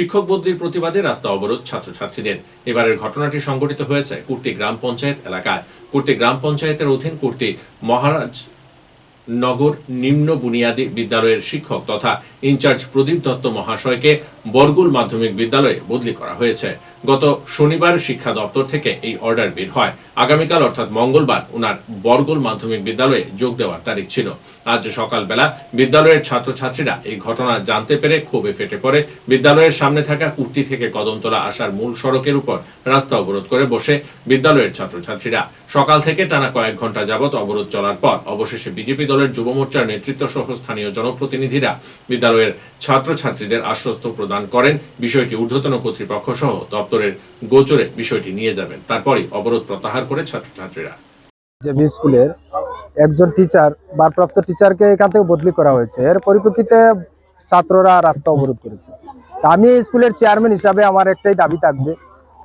শিক্ষক বদলির প্রতিবাদে রাস্তা অবরোধ ছাত্রছাত্রীদের। এবারের ঘটনাটি সংঘটিত হয়েছে কুর্তি গ্রাম পঞ্চায়েত এলাকায়। কুর্তি গ্রাম পঞ্চায়েতের অধীন কুর্তি মহারাজ নগর নিম্ন বুনিয়াদী বিদ্যালয়ের শিক্ষক তথা ইনচার্জ প্রদীপ দত্ত মহাশয়কে বরগুল মাধ্যমিক বিদ্যালয়ে বদলি করা হয়েছে। গত শনিবার শিক্ষা দপ্তর থেকে এই অর্ডার বের হয়। আগামীকাল অর্থাৎ মঙ্গলবার ওনার বরগুল মাধ্যমিক বিদ্যালয়ে যোগ দেওয়ার তারিখ ছিল। আজ সকালবেলা বিদ্যালয়ের ছাত্রছাত্রীরা এই ঘটনা জানতে পেরে ক্ষোভে ফেটে পড়ে। বিদ্যালয়ের সামনে থাকা কুর্তি থেকে কদমতলা আসার মূল সড়কের উপর রাস্তা অবরোধ করে বসে বিদ্যালয়ের ছাত্রছাত্রীরা। সকাল থেকে টানা কয়েক ঘণ্টা যাবৎ অবরোধ চলার পর অবশেষে বিজেপি দলের যুব মোর্চার নেতৃত্ব সহ স্থানীয় জনপ্রতিনিধিরা বিদ্যালয়ের ছাত্রছাত্রীদের আশ্বস্ত প্রদান করেন। বিষয়টি ঊর্ধ্বতন কর্তৃপক্ষ সহ দপ্তরের গোচরে বিষয়টি নিয়ে যাবেন। তারপরই অবরোধ প্রত্যাহার করে ছাত্রছাত্রীরা। জেবি স্কুলের একজন টিচার, ভারপ্রাপ্ত টিচারকে এখান থেকে বদলি করা হয়েছে। এর পরিপ্রেক্ষিতে ছাত্ররা রাস্তা অবরোধ করেছে। আমি এই স্কুলের চেয়ারম্যান হিসাবে আমার একটাই দাবি থাকবে,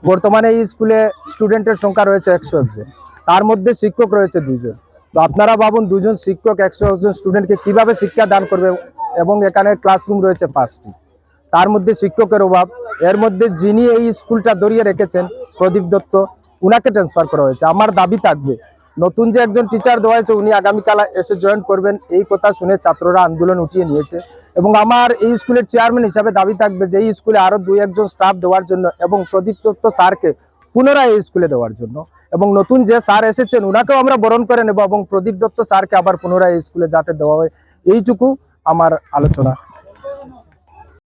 বর্তমানে এই স্কুলে স্টুডেন্টের সংখ্যা রয়েছে একশো একজন। তার মধ্যে শিক্ষক রয়েছে দুজন তো আপনারা ভাবুন দুজন শিক্ষক, একশো একজন স্টুডেন্টকে কীভাবে শিক্ষা দান করবে এবং এখানে ক্লাসরুম রয়েছে পাঁচটি। তার মধ্যে শিক্ষকের অভাব, এর মধ্যে যিনি এই স্কুলটা দরিয়ে রেখেছেন, প্রদীপ দত্ত, উনাকে ট্রান্সফার করা হয়েছে। আমার দাবি থাকবে, নতুন যে একজন টিচার দেওয়া হয়েছে, উনি আগামীকাল এসে জয়েন করবেন। এই কথা শুনে ছাত্ররা আন্দোলন উঠিয়ে নিয়েছে এবং আমার এই স্কুলের চেয়ারম্যান হিসাবে দাবি থাকবে যে, এই স্কুলে আরও দুই একজন স্টাফ দেওয়ার জন্য এবং প্রদীপ দত্ত স্যারকে পুনরায় এই স্কুলে দেওয়ার জন্য এবং নতুন যে স্যার এসেছেন ওনাকেও আমরা বরণ করে নেব এবং প্রদীপ দত্ত স্যারকে আবার পুনরায় এই স্কুলে যাতে দেওয়া হয়। এইটুকু আমার আলোচনা।